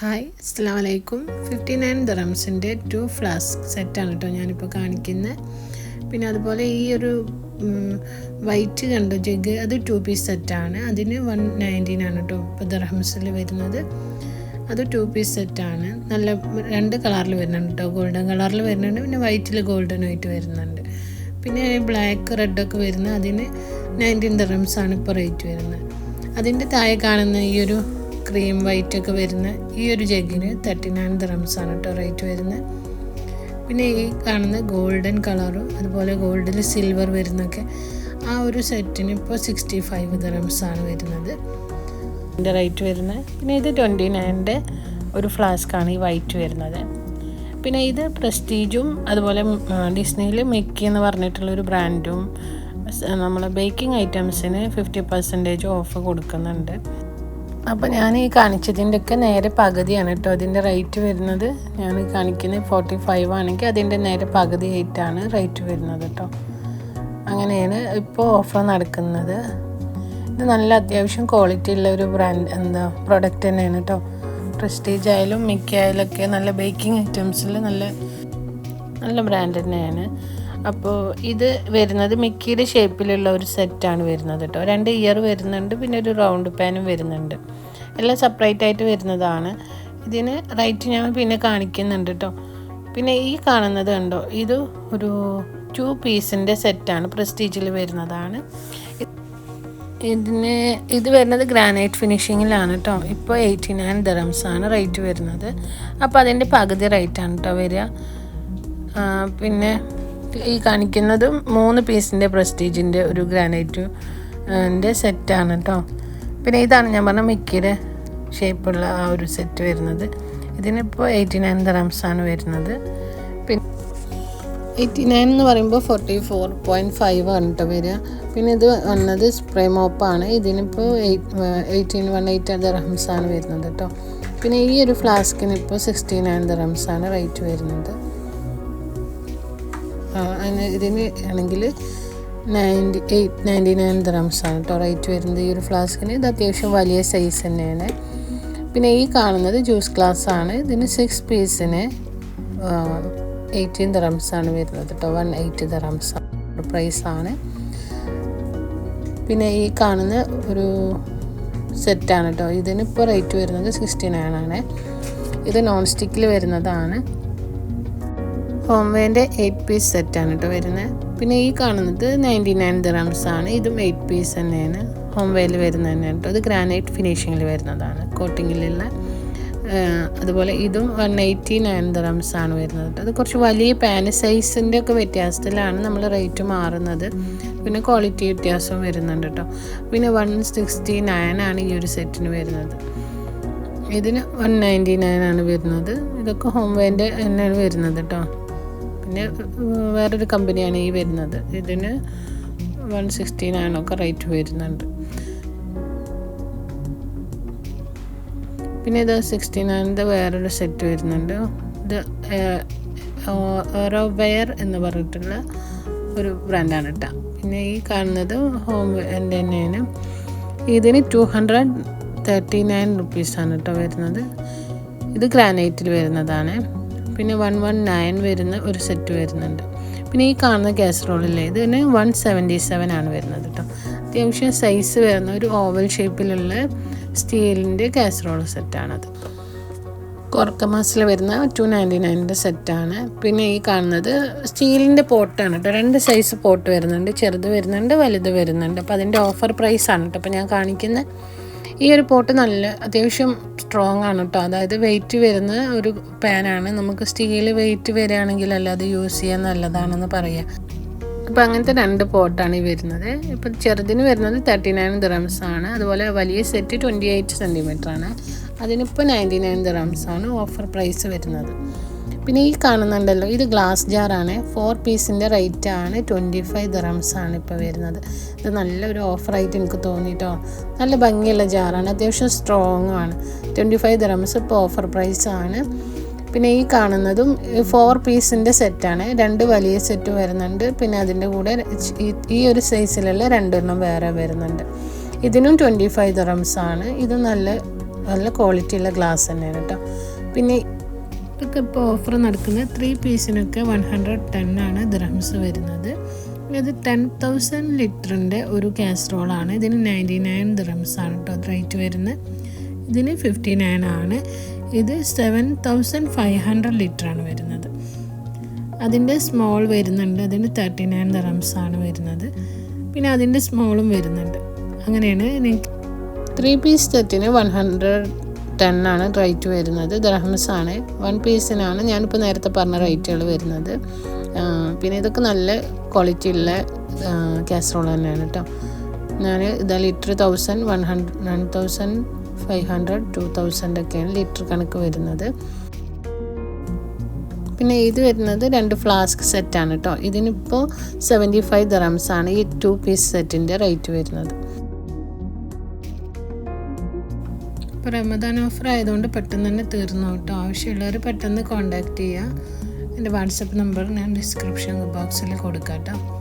Hi അസ്സാം വലൈക്കും fifty nine ദറംസിന്റെ ടു ഫ്ലാസ്ക് സെറ്റാണ് കേട്ടോ ഞാനിപ്പോൾ കാണിക്കുന്നത്. പിന്നെ അതുപോലെ ഈ ഒരു വൈറ്റ് കണ്ട ജഗ്? അത് ടു പീസ് സെറ്റാണ്. അതിന് വൺ നയന്റീൻ ആണ് കേട്ടോ ഇപ്പോൾ ദറംസിൽ വരുന്നത്. അത് ടു പീസ് സെറ്റാണ്. നല്ല രണ്ട് കളറിൽ വരുന്നുണ്ട് കേട്ടോ. ഗോൾഡൻ കളറിൽ വരുന്നുണ്ട് പിന്നെ വൈറ്റിൽ ഗോൾഡൻ ആയിട്ട് വരുന്നുണ്ട്. പിന്നെ ബ്ലാക്ക് റെഡൊക്കെ വരുന്ന അതിന് നയന്റീൻ ദറംസാണ് ഇപ്പോൾ റേറ്റ് വരുന്നത്. അതിന്റെ താഴെ കാണുന്ന ഈ ഒരു ക്രീം വൈറ്റ് ഒക്കെ വരുന്ന ഈ ഒരു ജഗ്ഗിന് തേർട്ടി നയൻ ദറംസ് ആണ് കേട്ടോ റേറ്റ് വരുന്നത് പിന്നെ ഈ കാണുന്ന ഗോൾഡൻ കളറും അതുപോലെ ഗോൾഡിൽ സിൽവർ വരുന്നൊക്കെ ആ ഒരു സെറ്റിന് ഇപ്പോൾ സിക്സ്റ്റി ഫൈവ് ദറംസ് ആണ് വരുന്നത്. ഇതിന്റെ റേറ്റ് വരുന്നത് പിന്നെ ഇത് ട്വന്റി നയന്റെ ഒരു ഫ്ലാസ്ക്കാണ് ഈ വൈറ്റ് വരുന്നത്. പിന്നെ ഇത് പ്രസ്റ്റീജും അതുപോലെ ഡിസ്നിയിൽ മിക്കി എന്ന് പറഞ്ഞിട്ടുള്ളൊരു ബ്രാൻഡും നമ്മൾ ബേക്കിംഗ് ഐറ്റംസിന് ഫിഫ്റ്റി പെർസെന്റേജ് ഓഫ് കൊടുക്കുന്നുണ്ട്. അപ്പോൾ ഞാൻ ഈ കാണിച്ചതിന്റെയൊക്കെ നേരെ പകുതിയാണ് കേട്ടോ. അതിന്റെ റേറ്റ് വരുന്നത്. ഞാൻ കാണിക്കുന്നത് ഫോർട്ടി ഫൈവ് ആണെങ്കിൽ അതിന്റെ നേരെ പകുതി ആയിട്ടാണ് റേറ്റ് വരുന്നത് കേട്ടോ. അങ്ങനെയാണ് ഇപ്പോൾ ഓഫർ നടക്കുന്നത്. ഇത് നല്ല അത്യാവശ്യം ക്വാളിറ്റി ഉള്ള ഒരു ബ്രാൻഡ് എന്താ പ്രൊഡക്റ്റ് തന്നെയാണ് കേട്ടോ. പ്രസ്റ്റീജ് ആയാലും മിക്ക ആയാലും ഒക്കെ നല്ല ബേക്കിംഗ് ഐറ്റംസിൽ നല്ല നല്ല ബ്രാൻഡ് തന്നെയാണ്. അപ്പോൾ ഇത് വരുന്നത് മിക്കിയുടെ ഷേപ്പിലുള്ള ഒരു സെറ്റാണ് വരുന്നത് കേട്ടോ രണ്ട് ഇയർ വരുന്നുണ്ട് പിന്നെ ഒരു റൗണ്ട് പാനും വരുന്നുണ്ട്. എല്ലാം സെപ്പറേറ്റ് ആയിട്ട് വരുന്നതാണ്. ഇതിന് റേറ്റ് ഞാൻ പിന്നെ കാണിക്കുന്നുണ്ട് കേട്ടോ പിന്നെ ഈ കാണുന്നത് കണ്ടോ? ഇത് ഒരു ടു പീസിന്റെ സെറ്റാണ് പ്രസ്റ്റീജിൽ വരുന്നതാണ്. ഇതിന് ഇത് വരുന്നത് ഗ്രാനൈറ്റ് ഫിനിഷിങ്ങിലാണ് കേട്ടോ ഇപ്പോൾ എയ്റ്റി നയൻ ദറംസ് ആണ് റേറ്റ് വരുന്നത്. അപ്പോൾ അതിന്റെ പകുതി റേറ്റാണ് കേട്ടോ വരിക. പിന്നെ ഈ കാണിക്കുന്നത് മൂന്ന് പീസിന്റെ പ്രസ്റ്റീജിന്റെ ഒരു ഗ്രാനൈറ്റ് ന്റെ സെറ്റാണ് കേട്ടോ പിന്നെ ഇതാണ് ഞാൻ പറഞ്ഞ മിക്കിയുടെ ഷേപ്പുള്ള ആ ഒരു സെറ്റ് വരുന്നത്. ഇതിനിപ്പോൾ എയ്റ്റി നയൻ ദറംസാണ് വരുന്നത്. പിന്നെ എയ്റ്റി നയൻ എന്ന് പറയുമ്പോൾ ഫോർട്ടി ഫോർ പോയിന്റ് ഫൈവ് ആണ് കേട്ടോ വരിക. പിന്നെ ഇത് വന്നത് സ്പ്രേ മോപ്പാണ് ഇതിനിപ്പോൾ എയ്റ്റ് എയ്റ്റീൻ വൺ എയ്റ്റ് ദറംസാണ് വരുന്നത് കേട്ടോ പിന്നെ ഈ ഒരു ഫ്ലാസ്കിന് ഇപ്പോൾ സിക്സ്റ്റി നയൻ ദറംസാണ് റേറ്റ് വരുന്നത്. ഇതിന് ആണെങ്കിൽ നയന്റി എയ്റ്റ് നയന്റി നയൻ ദ്രംസാണ് കേട്ടോ റേറ്റ് വരുന്നത് ഈ ഒരു ഫ്ലാസ്കിന്. ഇത് അത്യാവശ്യം വലിയ സൈസ് തന്നെയാണ്. പിന്നെ ഈ കാണുന്നത് ജ്യൂസ് ഗ്ലാസ് ആണ്. ഇതിന് സിക്സ് പീസിന് എയ്റ്റീൻ ആണ് വരുന്നത് കേട്ടോ. വൺ എയ്റ്റ് പ്രൈസ് പ്രൈസാണ് പിന്നെ ഈ കാണുന്ന ഒരു സെറ്റാണ് കേട്ടോ. ഇതിനിപ്പോൾ റേറ്റ് വരുന്നത് സിക്സ്റ്റി നയൻ ആണ്. ഇത് നോൺ സ്റ്റിക്കിൽ വരുന്നതാണ്. ഹോം വേന്റെ എയ്റ്റ് പീസ് സെറ്റാണ് കേട്ടോ വരുന്നത് പിന്നെ ഈ കാണുന്നത് നയന്റി നയൻ ഗ്രാംസ് ആണ്. ഇതും എയ്റ്റ് പീസ് തന്നെയാണ്. ഹോംവേയിൽ വരുന്നത് തന്നെ കേട്ടോ ഇത് ഗ്രാനൈറ്റ് ഫിനിഷിങ്ങിൽ വരുന്നതാണ്. കോട്ടിങ്ങിലുള്ള അതുപോലെ ഇതും വൺ എയ്റ്റി നയൻ ദ്രംസ് ആണ് വരുന്നത് അത് കുറച്ച് വലിയ പാന് സൈസിന്റെ ഒക്കെ വ്യത്യാസത്തിലാണ് നമ്മൾ റേറ്റ് മാറുന്നത്. പിന്നെ ക്വാളിറ്റി വ്യത്യാസവും വരുന്നുണ്ട് കേട്ടോ പിന്നെ വൺ സിക്സ്റ്റി നയൻ ആണ് ഈ ഒരു സെറ്റിന് വരുന്നത്. ഇതിന് വൺ നയന്റി നയൻ ആണ് വരുന്നത്. ഇതൊക്കെ ഹോംവേന്റെ തന്നെയാണ് വരുന്നത് കേട്ടോ പിന്നെ വേറൊരു കമ്പനിയാണ് ഈ വരുന്നത്. ഇതിന് വൺ സിക്സ്റ്റീൻ ആണൊക്കെ റേറ്റ് വരുന്നുണ്ട്. പിന്നെ ഇത് സിക്സ്റ്റി നയന്റെ വേറൊരു സെറ്റ് വരുന്നുണ്ട്. ഇത് ഓരോ വെയർ എന്ന് പറഞ്ഞിട്ടുള്ള ഒരു ബ്രാൻഡാണ് കേട്ടോ പിന്നെ ഈ കാണുന്നത് ഹോം എന്റെ തന്നെയാണ്. ഇതിന് ടു ഹൺഡ്രഡ് തേർട്ടി നയൻ റുപ്പീസാണ് കേട്ടോ വരുന്നത്. ഇത് ഗ്രാനൈറ്റിൽ വരുന്നതാണ്. പിന്നെ വൺ വൺ നയൻ വരുന്ന ഒരു സെറ്റ് വരുന്നുണ്ട്. പിന്നെ ഈ കാണുന്ന കാസറോളില്ലേ ഇതിന് വൺ സെവന്റി സെവൻ ആണ് വരുന്നത് കേട്ടോ അത്യാവശ്യം സൈസ് വരുന്ന ഒരു ഓവൽ ഷേപ്പിലുള്ള സ്റ്റീലിന്റെ കാസറോൾ സെറ്റാണത് കൊറക്കമാസിൽ വരുന്ന ടു നയന്റി നയന്റെ സെറ്റാണ് പിന്നെ ഈ കാണുന്നത് സ്റ്റീലിന്റെ പോട്ടാണ് കേട്ടോ രണ്ട് സൈസ് പോട്ട് വരുന്നുണ്ട്. ചെറുത് വരുന്നുണ്ട് വലുത് വരുന്നുണ്ട്. അപ്പോൾ അതിന്റെ ഓഫർ പ്രൈസാണ് കേട്ടോ അപ്പോൾ ഞാൻ കാണിക്കുന്ന ഈ ഒരു പോട്ട് നല്ല അത്യാവശ്യം സ്ട്രോങ് ആണ് കേട്ടോ അതായത് വെയിറ്റ് വരുന്ന ഒരു പാനാണ് നമുക്ക് സ്റ്റീൽ വെയിറ്റ് വരികയാണെങ്കിൽ അല്ലാതെ യൂസ് ചെയ്യാൻ നല്ലതാണെന്ന് പറയാം. അപ്പോൾ അങ്ങനത്തെ രണ്ട് പോട്ടാണ് ഈ വരുന്നത്. ഇപ്പം ചെറുതിന് വരുന്നത് തേർട്ടി നയൻ ദിറംസ് ആണ്. അതുപോലെ വലിയ സെറ്റ് ട്വന്റി എയ്റ്റ് സെന്റിമീറ്റർ ആണ്. അതിനിപ്പോൾ നയന്റി നയൻ ദിറംസ് ആണ് ഓഫർ പ്രൈസ് വരുന്നത്. പിന്നെ ഈ കാണുന്നുണ്ടല്ലോ ഇത് ഗ്ലാസ് ജാറാണ് ഫോർ പീസിന്റെ റേറ്റ് ആണ്. ട്വന്റി ഫൈവ് ദിറംസ് ആണ് ഇപ്പോൾ വരുന്നത്. ഇത് നല്ലൊരു ഓഫറായിട്ട് എനിക്ക് തോന്നിയിട്ടോ നല്ല ഭംഗിയുള്ള ജാറാണ് അത്യാവശ്യം സ്ട്രോങ്ങും ആണ്. ട്വന്റി ഫൈവ് ദിറംസ് ഇപ്പോൾ ഓഫർ പ്രൈസ് ആണ്. പിന്നെ ഈ കാണുന്നതും ഫോർ പീസിന്റെ സെറ്റാണ് രണ്ട് വലിയ സെറ്റ് വരുന്നുണ്ട്. പിന്നെ അതിന്റെ കൂടെ ഈ ഒരു സൈസിലുള്ള രണ്ടെണ്ണം വേറെ വരുന്നുണ്ട്. ഇതിനും ട്വന്റി ഫൈവ് ദിറംസ് ആണ്. ഇത് നല്ല നല്ല ക്വാളിറ്റിയുള്ള ഗ്ലാസ് തന്നെയാണ് കേട്ടോ. പിന്നെ ഇതൊക്കെ ഇപ്പോൾ ഓഫർ നടക്കുന്നത് ത്രീ പീസിനൊക്കെ വൺ ഹൺഡ്രഡ് ടെൻ ആണ് ദ്രംസ് വരുന്നത്. ഇത് ടെൻ തൗസൻഡ് ലിറ്ററിന്റെ ഒരു കാസറോളാണ് ഇതിന് നയന്റി നയൻ ദ്രംസ് ആണ് കേട്ടോ റേറ്റ് വരുന്നത്. ഇതിന് ഫിഫ്റ്റി നയൻ ആണ്. ഇത് സെവൻ തൗസൻഡ് ഫൈവ് ഹൺഡ്രഡ് ലിറ്ററാണ് വരുന്നത്. അതിന്റെ സ്മോൾ വരുന്നുണ്ട്. അതിന് തേർട്ടി നയൻ ദറംസ് ആണ് വരുന്നത്. പിന്നെ അതിന്റെ സ്മോളും വരുന്നുണ്ട്. അങ്ങനെയാണ് ത്രീ പീസ് സെറ്റിന് വൺ ഹൺഡ്രഡ് ടെൻ ആണ് റേറ്റ് വരുന്നത്. ദർഹംസ് ആണ് വൺ പീസിനാണ്. ഞാനിപ്പോൾ നേരത്തെ പറഞ്ഞ റേറ്റുകൾ വരുന്നത്. പിന്നെ ഇതൊക്കെ നല്ല ക്വാളിറ്റി ഉള്ള കാസറോൾ തന്നെയാണ് കേട്ടോ ഞാൻ ഇതാ litre thousand one hundred one thousand five hundred two thousand ഒക്കെയാണ് ലിറ്റർ കണക്ക് വരുന്നത്. പിന്നെ ഇത് വരുന്നത് രണ്ട് ഫ്ലാസ്ക് സെറ്റാണ് കേട്ടോ ഇതിനിപ്പോൾ സെവന്റി ഫൈവ് ദറംസ് ആണ് ഈ ടു പീസ് സെറ്റിന്റെ റേറ്റ് വരുന്നത്. റമദാൻ ഓഫർ ആയതുകൊണ്ട് പെട്ടെന്ന് തന്നെ തീർന്നു കേട്ടോ. ആവശ്യമുള്ളവർ പെട്ടെന്ന് കോൺടാക്റ്റ് ചെയ്യുക എന്റെ വാട്സപ്പ് നമ്പർ ഞാൻ ഡിസ്ക്രിപ്ഷൻ ബോക്സിൽ കൊടുക്കാം കേട്ടോ.